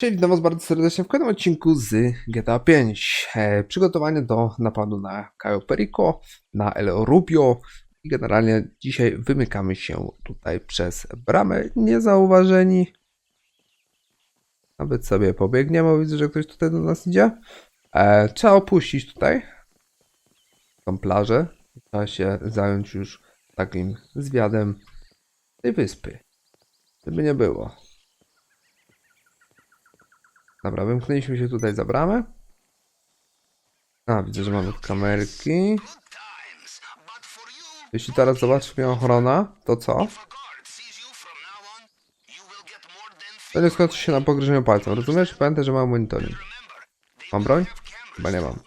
Cześć, witam was bardzo serdecznie w kolejnym odcinku z GTA 5. E, przygotowanie do napadu na Cayo Perico, na El Rubio i generalnie dzisiaj wymykamy się tutaj przez bramę niezauważeni. Nawet sobie pobiegniemy, bo widzę, że ktoś tutaj do nas idzie. E, trzeba opuścić tutaj tą plażę. Trzeba się zająć już takim zwiadem tej wyspy. Żeby nie było. Dobra, wymknęliśmy się tutaj za bramę. A, widzę, że mamy kamerki. Jeśli teraz zobaczy mnie ochrona, to co? To nie skończy się na pogryzieniu palcem, rozumiesz? Pamiętaj, że mam monitoring. Mam broń? Chyba nie mam.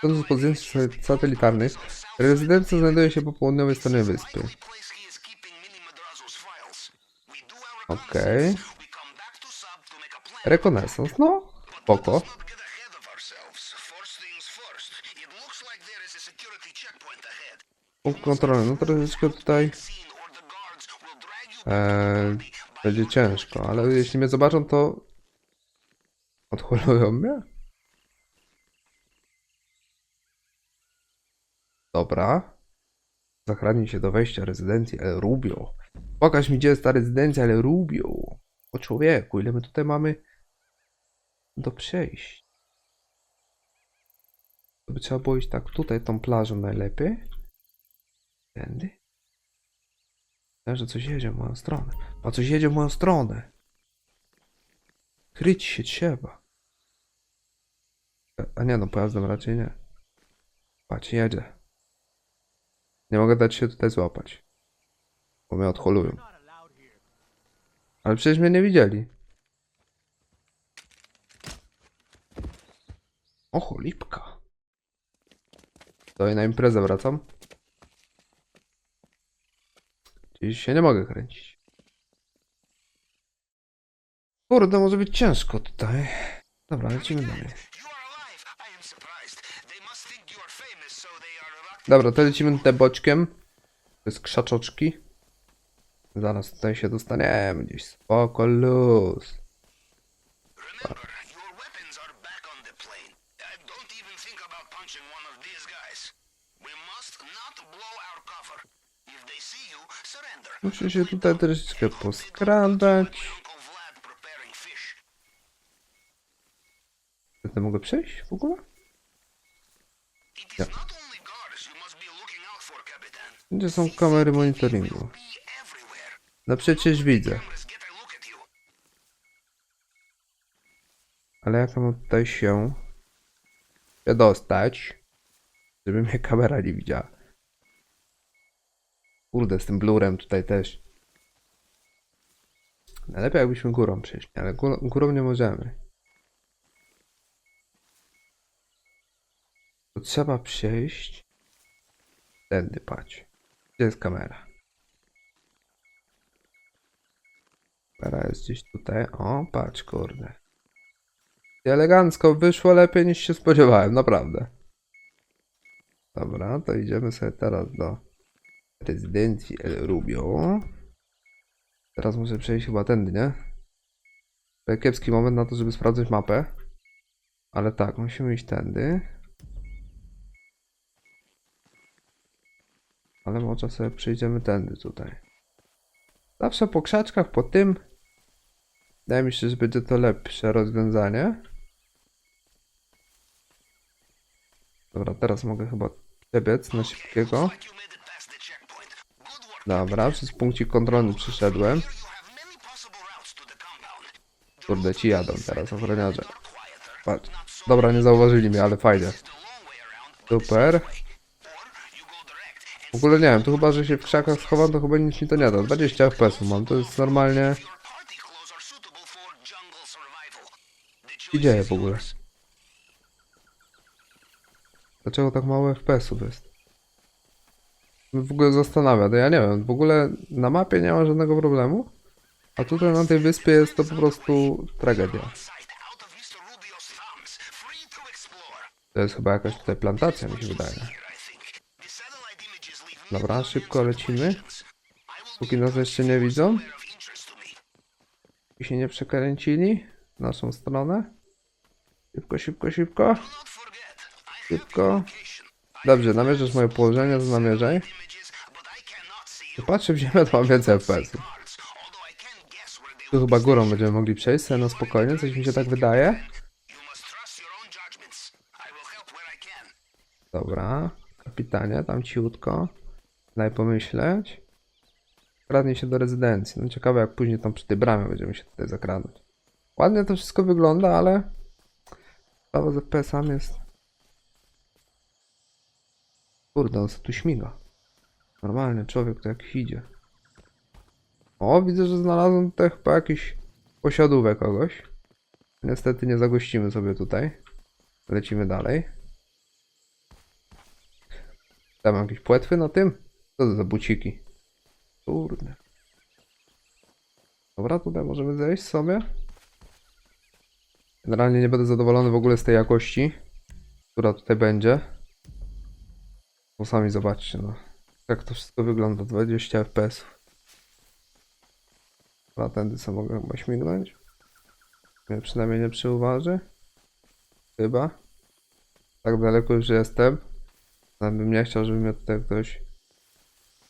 Sądząc po zdjęciach satelitarnych, rezydencja znajduje się po południowej stronie wyspy. Okej. Rekonesans, no. Spoko. Punkt kontrolny, no troszeczkę tutaj e, będzie ciężko, ale jeśli mnie zobaczą, to odholują mnie. Dobra. Zachrani się do wejścia rezydencji El Rubio. Pokaż mi, gdzie jest ta rezydencja El Rubio. O człowieku, ile my tutaj mamy do przejść. To by trzeba było iść tak tutaj, tą plażą najlepiej. Tędy. Myślałem, że coś jedzie w moją stronę. A coś jedzie w moją stronę. Kryć się trzeba. A nie no, pojazdem raczej nie. Patrz, jedzie. Nie mogę dać się tutaj złapać. Bo mnie odholują. Ale przecież mnie nie widzieli. O, cholipka. To i na imprezę wracam. Dziś się nie mogę kręcić. Kurde, może być ciężko tutaj. Dobra, lecimy dalej. Dobra, to lecimy tutaj boczkiem. To jest krzaczoczki. Zaraz tutaj się dostaniemy gdzieś. Spoko, luz. Remember, Muszę się tutaj troszeczkę poskradać. Tutaj mogę przejść w ogóle? Gdzie są kamery monitoringu? No przecież widzę. Ale jak mam tutaj się przedostać, żeby mnie kamera nie widziała. Kurde, z tym blurem tutaj też. Najlepiej jakbyśmy górą przeszli, ale górą, górą nie możemy. To trzeba przejść tędy, patrz. Gdzie jest kamera? Kamera jest gdzieś tutaj. O, patrz, kurde. Elegancko, wyszło lepiej niż się spodziewałem, naprawdę. Dobra, to idziemy sobie teraz do rezydencji El Rubio. Teraz muszę przejść chyba tędy, nie? To Kiepski moment na to, żeby sprawdzić mapę. Ale tak, musimy iść tędy. Ale może sobie przejdziemy tędy tutaj. Zawsze po krzaczkach, po tym. Wydaje mi się, że będzie to lepsze rozwiązanie. Dobra, teraz mogę chyba przebiec na szybkiego. Dobra, przez punkcik kontrolny przyszedłem. Kurde, ci jadą teraz, ochroniarze. Patrz. Dobra, nie zauważyli mnie, ale fajnie. Super. W ogóle nie wiem, tu chyba, że się w krzakach schowam, to chyba nic mi to nie da. 20 FPS mam, to jest normalnie... Is w ogóle? Dlaczego tak mało FPS-ów jest? W ogóle zastanawia, to ja nie wiem, w ogóle na mapie nie ma żadnego problemu, a tutaj na tej wyspie jest to po prostu tragedia. To jest chyba jakaś tutaj plantacja, mi się wydaje. Dobra, szybko lecimy. Póki nas jeszcze nie widzą. I się nie przekręcili w naszą stronę. Szybko, szybko, szybko. Szybko. Dobrze, namierzasz moje położenie, to namierzaj. I patrzę w ziemię, to mam więcej FPS. they Tu chyba górą będziemy mogli przejść, sobie spokojnie, coś mi się tak wydaje. Dobra, kapitanie, tam ciutko. Daj pomyśleć. Kradnie się do rezydencji. No ciekawe jak później tam przy tej bramie będziemy się tutaj zakradać. Ładnie to wszystko wygląda, ale... Sprawa z FPS-ami jest... Kurde, on tu śmiga. Normalny człowiek to jakiś idzie. O, widzę, że znalazłem tutaj chyba jakiś posiadówę kogoś. Niestety nie zagościmy sobie tutaj. Lecimy dalej. Tam jakieś płetwy na tym? Co to za buciki? Kurde. Dobra, tutaj możemy zejść sobie. Generalnie nie będę zadowolony w ogóle z tej jakości, która tutaj będzie. Bo sami zobaczcie, no. Jak to wszystko wygląda, 20 fps. Na tędy sobie mogę chyba śmignąć. Mnie przynajmniej nie przyuważy. Chyba. Tak daleko już jestem. Nawet bym nie chciał, żeby mnie tutaj ktoś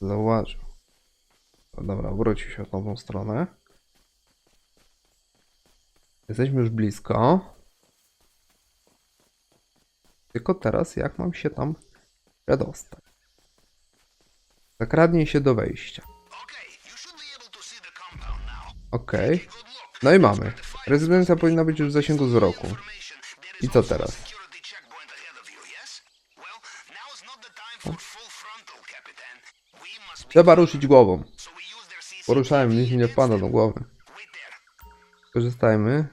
zauważył. No dobra, wrócił się w tą stronę. Jesteśmy już blisko. Tylko teraz jak mam się tam przedostać? Zakradnij się do wejścia. Okay. Okej. Look. No i mamy. Rezydencja powinna być już w zasięgu wzroku. I is co teraz? Trzeba ruszyć głową. Poruszałem, nic mi nie wpada do głowy. Korzystajmy.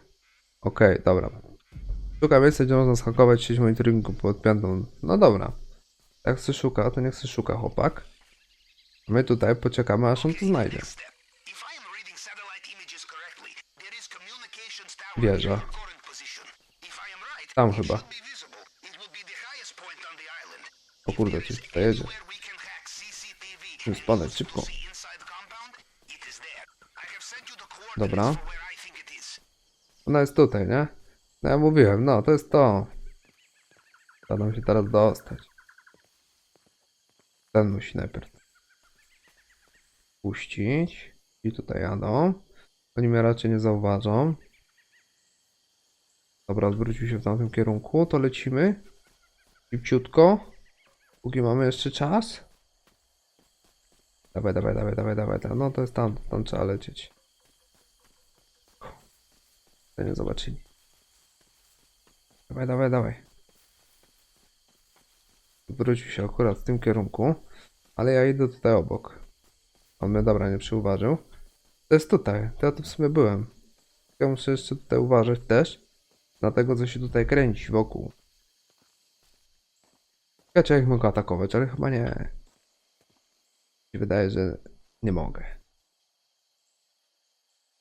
Okej, dobra. Szuka miejsca, gdzie można schakować sieć monitoringu pod piątą. No dobra. Jak chce szuka, to niech chce szuka chłopak. My tutaj poczekamy, aż on to znajdzie. Wieża. Tam chyba. O kurde, coś tutaj jedzie. Musimy spadać szybko. Dobra. Ona jest tutaj, nie? No ja mówiłem, no to jest to. Trzeba nam się teraz dostać. Ten musi najpierw puścić. I tutaj jadą. Oni mnie raczej nie zauważą. Dobra, zwrócił się w tamtym kierunku, to lecimy. Szybciutko. Póki mamy jeszcze czas. Dawaj, dawaj, dawaj, dawaj, dawaj. No to jest tam, tam trzeba lecieć. To nie zobaczyli. Dawaj, dawaj, dawaj. Wrócił się akurat w tym kierunku, ale ja idę tutaj obok. On mnie dobra nie przyuważył. To jest tutaj, to ja tu w sumie byłem. Ja muszę jeszcze tutaj uważać też na tego, co się tutaj kręci wokół. Ja czy mogę atakować, ale chyba nie. Mi wydaje, że nie mogę.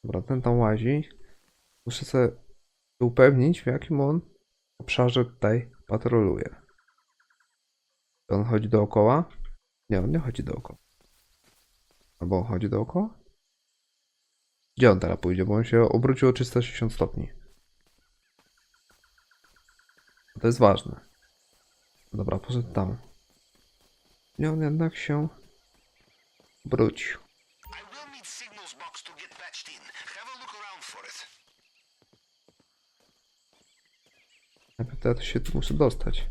Dobra, ten tam łazi. Muszę sobie upewnić, w jakim on obszarze tutaj patroluje. Czy on chodzi dookoła? Nie, on nie chodzi dookoła. Albo on chodzi dookoła? Gdzie on teraz pójdzie? Bo on się obrócił o 360 stopni. To jest ważne. Dobra, poszedł tam. Nie, on jednak się obrócił. Najpierw to ja się tu muszę dostać.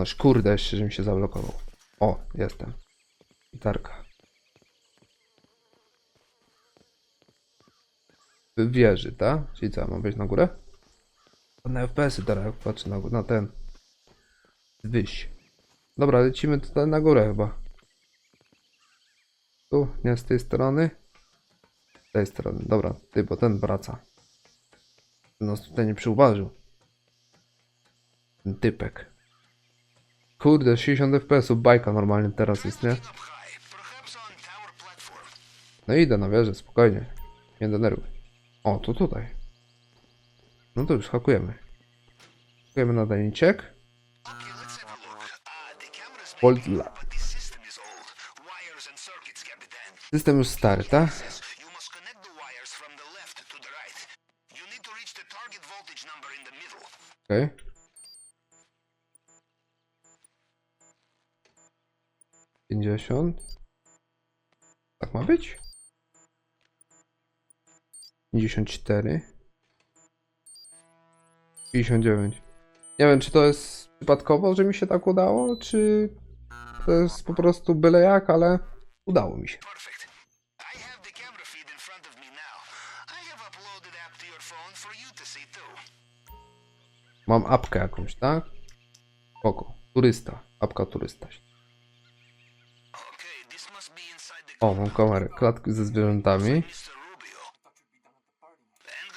Noż kurde, jeszcze żebym się zablokował. O, jestem. Gitarka. Wieży, tak? Czyli co, mam wejść na górę? Na FPS-y teraz, jak patrzę na, na ten. Wyś. Dobra, lecimy tutaj na górę chyba. Tu, nie z tej strony. Z tej strony, dobra, ty, bo ten wraca nas tutaj nie przyuważył. Ten typek. Kurde, 60 fps bajka normalnie teraz jest, nie? No idę na wieżę, spokojnie. Nie denerwuj. O, to tutaj. No to już hakujemy. Hakujemy nadajniczek. Okay, let's have a look. Uh, the camera's Pięćdziesiąt. Tak ma być? Pięćdziesiąt cztery. Pięćdziesiąt dziewięć. Nie wiem, czy to jest przypadkowo, że mi się tak udało, czy to jest po prostu byle jak, ale udało mi się. Mam apkę jakąś, tak? Spoko. Turysta. Apka turysta. O, mam kamerę. Klatki ze zwierzętami. Mr. Rubio. And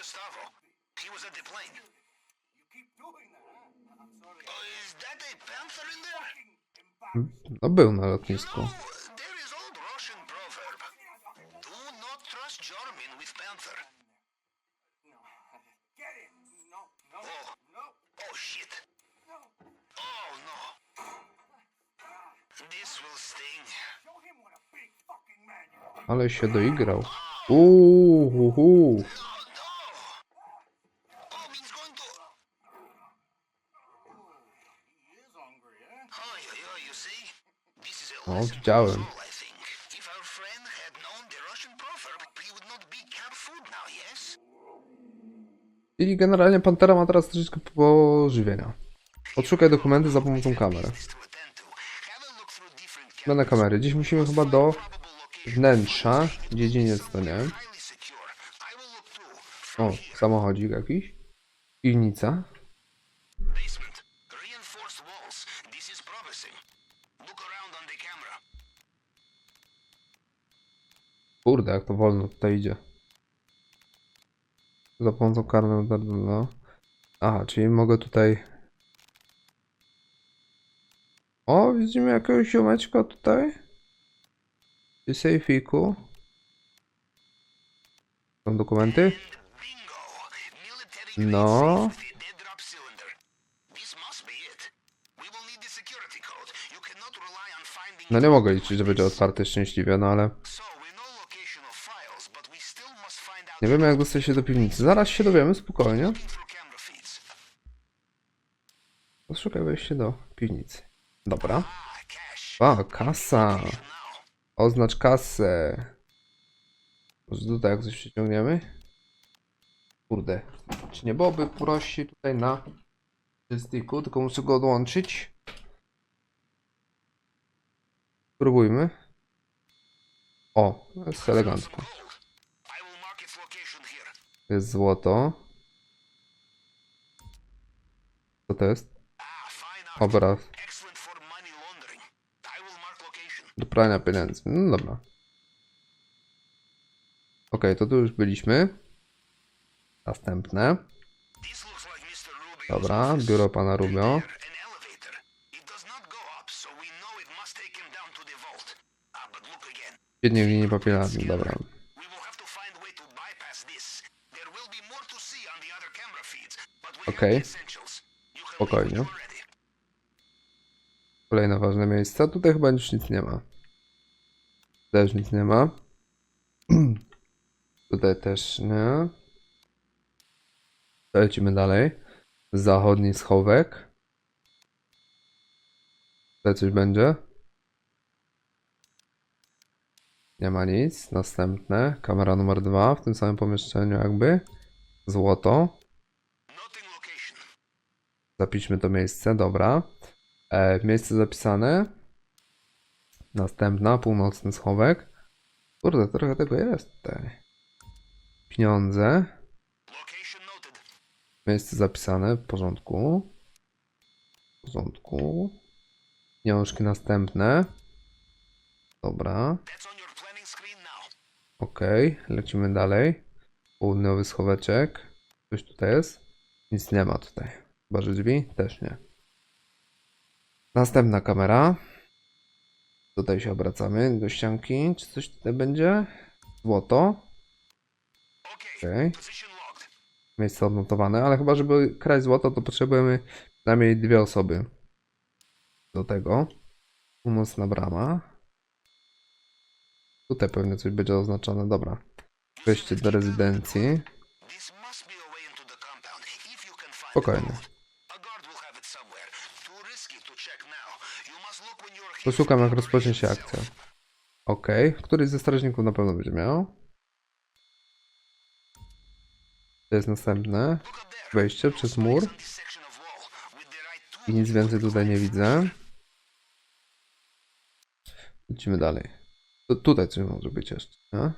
Gustavo. Not be cat food now, yes? I generalnie Pantera ma teraz troszeczkę pożywienia. Odszukaj dokumenty za pomocą kamery. Będę kamery. Dziś musimy chyba do. Wnętrza. Dziedziniec to nie. O, samochodzik jakiś. Piwnica. Kurde, jak to wolno tutaj idzie. Za pomocą karmy. No. Aha, czyli mogę tutaj... O, widzimy jakiegoś ziomeczka tutaj. Przy sejfiku. Są dokumenty? No. No nie mogę liczyć, że będzie otwarty szczęśliwie, no ale... Nie wiemy jak dostać się do piwnicy. Zaraz się dowiemy, spokojnie. Poszukaj wejście do piwnicy. Dobra. A, kasa. Oznacz kasę. Może tutaj jak coś przyciągniemy? Kurde. Czy nie byłoby prościej tutaj na styku, tylko muszę go odłączyć? Spróbujmy. O, jest elegancko. Jest złoto. Co to jest? Obraz. Do prania pieniędzy. No dobra. Okej, to tu już byliśmy. Następne. Dobra, biuro pana Rubio. Świetnie w linii papielarnej, dobra. Okej. have Spokojnie. Kolejne ważne miejsca. Tutaj chyba już nic nie ma. Też nic nie ma. Tutaj też nie. Lecimy dalej. Zachodni schowek. Tutaj coś będzie. Nie ma nic. Następne. Kamera numer dwa w tym samym pomieszczeniu jakby. Złoto. Zapiszmy to miejsce, dobra. E, miejsce zapisane. Następna, północny schowek. Kurde, trochę tego jest tutaj. Pieniądze. Miejsce zapisane, w porządku. W porządku. Pieniążki następne. Dobra, ok, lecimy dalej. Południowy schoweczek. Coś tutaj jest? Nic nie ma tutaj. Chyba, że drzwi? Też nie. Następna kamera. Tutaj się obracamy do ścianki. Czy coś tutaj będzie? Złoto. Okay. Okej. Logged. Miejsce odnotowane, ale chyba, żeby kraść złoto, to potrzebujemy przynajmniej dwie osoby. Do tego. Północna brama. Tutaj pewnie coś będzie oznaczone. Dobra. Wejście do rezydencji. This Poszukam jak rozpocznie się akcja. Okej, któryś ze strażników na pewno będzie miał. To jest następne. Wejście przez mur. I nic więcej tutaj nie widzę. Lecimy dalej. Tu, tutaj coś może być jeszcze. Nie?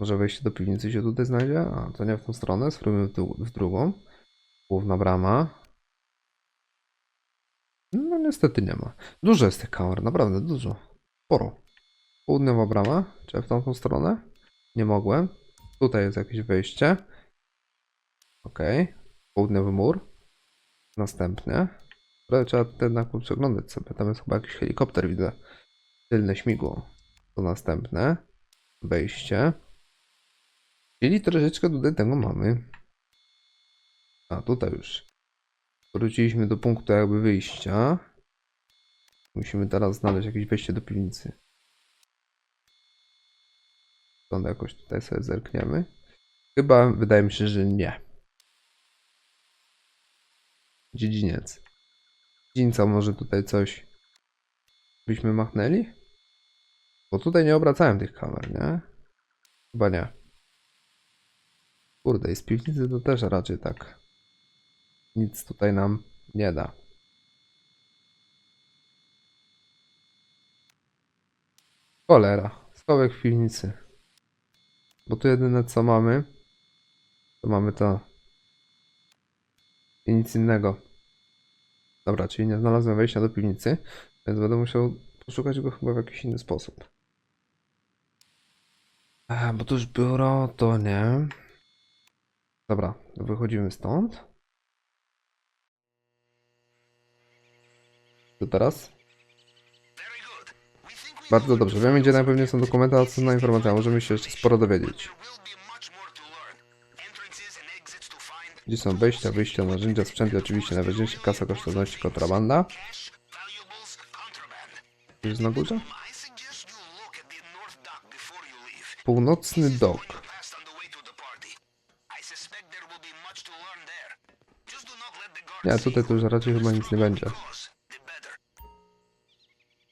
Może wejście do piwnicy się tutaj znajdzie? A, to nie w tą stronę. Spróbujmy w, w drugą. Główna brama. Niestety nie ma. Dużo jest tych kamer, naprawdę dużo. Sporo. Południowa brama. Czy w tamtą stronę? Nie mogłem. Tutaj jest jakieś wejście. Okej. Południowy mur. Następnie. Ale trzeba jednak przeglądać sobie. Tam jest chyba jakiś helikopter, widzę. Tylne śmigło. To następne. Wejście. Czyli troszeczkę tutaj tego mamy. A tutaj już. Wróciliśmy do punktu jakby wyjścia. Musimy teraz znaleźć jakieś wejście do piwnicy. Stąd jakoś tutaj sobie zerkniemy. Chyba wydaje mi się, że nie. Dziedziniec. Dziedzińca może tutaj coś byśmy machnęli? Bo tutaj nie obracałem tych kamer, nie? Chyba nie. Kurde, i z piwnicy to też raczej tak. Nic tutaj nam nie da. Cholera. Schowek w piwnicy. Bo tu jedyne co mamy, to mamy to. I nic innego. Dobra, czyli nie znalazłem wejścia do piwnicy, więc będę musiał poszukać go chyba w jakiś inny sposób. A, bo to już biuro, to nie. Dobra, wychodzimy stąd. Co teraz? Bardzo dobrze. Wiemy, gdzie najpewniej są dokumenty, a cenna informacja. Możemy się jeszcze sporo dowiedzieć. Gdzie są wejścia, wyjścia, narzędzia, sprzęt i oczywiście najważniejsze kasa, kosztowności, kontrabanda. Jest na górze? Północny dok. Nie, tutaj to już raczej chyba nic nie będzie.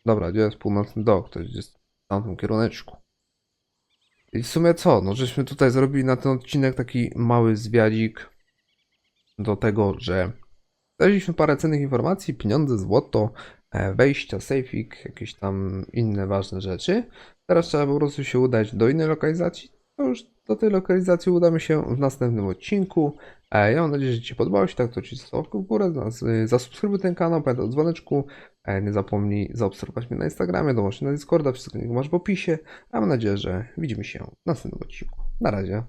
Dobra, gdzie jest północny dok? To jest w tamtym kieruneczku. I w sumie co? No, żeśmy tutaj zrobili na ten odcinek taki mały zwiadzik do tego, że znaleźliśmy parę cennych informacji, pieniądze, złoto, e, wejścia, sejfik, jakieś tam inne ważne rzeczy. Teraz trzeba po prostu się udać do innej lokalizacji. To już do tej lokalizacji udamy się w następnym odcinku. E, Ja mam nadzieję, że Ci podobało. Jeśli tak, to Ci zostawkę w górę, y, zasubskrybuj ten kanał, pamiętaj o dzwoneczku. Nie zapomnij zaobserwować mnie na Instagramie, dołącz na Discorda, wszystko link masz w opisie. A mam nadzieję, że widzimy się w następnym odcinku. Na razie.